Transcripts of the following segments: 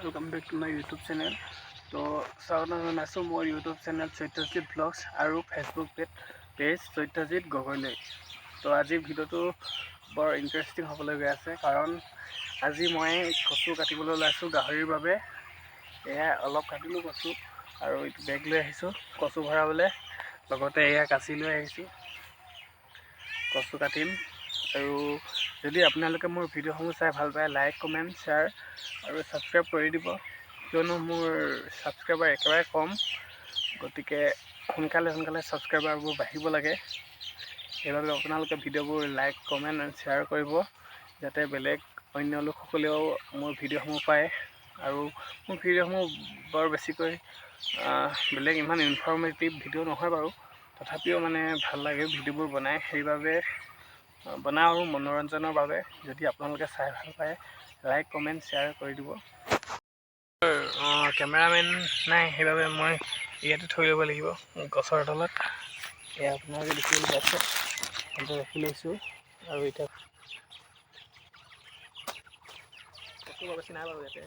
Welcome back to my YouTube channel তো স্বাগতম জনাইছোঁ মোৰ ইউটিউব চেনেল সত্যজিৎ ব্লগছ আৰু ফেচবুক পেজ পেজ সত্যজিৎ গগৈলৈ তো আজিৰ ভিডিঅ'টো বৰ ইণ্টাৰেষ্টিং হ'বলৈ গৈ আছে কাৰণ আজি মই কচু কাটিবলৈ ওলাইছোঁ গাহৰিৰ বাবে। এয়া অলপ কাটিলোঁ কচু আৰু এইটো বেগ লৈ আহিছোঁ। কচু ভৰাবলৈ লগতে এয়া কাচি লৈ আহিছোঁ। কচু কাটিম। আৰু যদি আপোনালোকে মোৰ ভিডিঅ'সমূহ চাই ভাল পায় লাইক কমেণ্ট শ্বেয়াৰ আৰু ছাবস্ক্ৰাইব কৰি দিব। কিয়নো মোৰ ছাবস্ক্ৰাইবাৰ একেবাৰে কম গতিকে সোনকালে সোনকালে ছাবস্ক্ৰাইবাৰবোৰ বাঢ়িব লাগে। সেইবাবে আপোনালোকে ভিডিঅ'বোৰ লাইক কমেণ্ট এণ্ড শ্বেয়াৰ কৰিব যাতে বেলেগ অন্য লোকসকলেও মোৰ ভিডিঅ'সমূহ পায়। আৰু মোৰ ভিডিঅ'সমূহ বৰ বেছিকৈ বেলেগ ইমান ইনফৰ্মেটিভ ভিডিঅ' নহয় বাৰু। তথাপিও মানে ভাল লাগে ভিডিঅ'বোৰ বনাই। সেইবাবে বনাওঁ আৰু মনোৰঞ্জনৰ বাবে। যদি আপোনালোকে চাই ভালো পায় লাইক কমেণ্ট শ্বেয়াৰ কৰি দিব। কেমেৰামেন নাই, সেইবাবে মই ইয়াতে থৈ ল'ব লাগিব, গছৰ তলত। এয়া আপোনালোকে দেখিবলৈ পাইছে। ইয়াতে ৰাখি লৈছোঁ আৰু এতিয়া কচু বেছি নাই বাৰু ইয়াতে।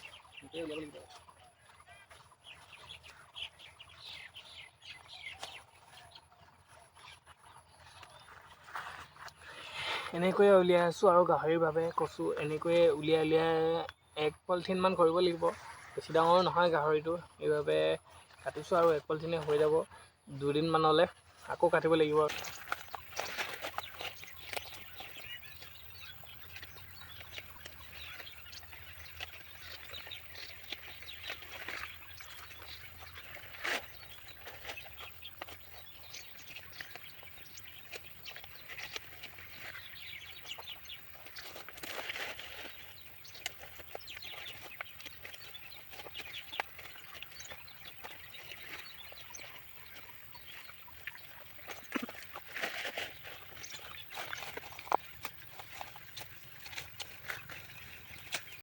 এনেকৈয়ে উলিয়াই আছোঁ আৰু গাহৰিৰ বাবে কচু এনেকৈয়ে উলিয়াই উলিয়াই এক পলিথিনমান কৰিব লাগিব। বেছি ডাঙৰ নহয় গাহৰিটো সেইবাবে কাটিছোঁ আৰু এক পলিথিনে হৈ যাব দুদিনমানলৈ আকৌ কাটিব লাগিব।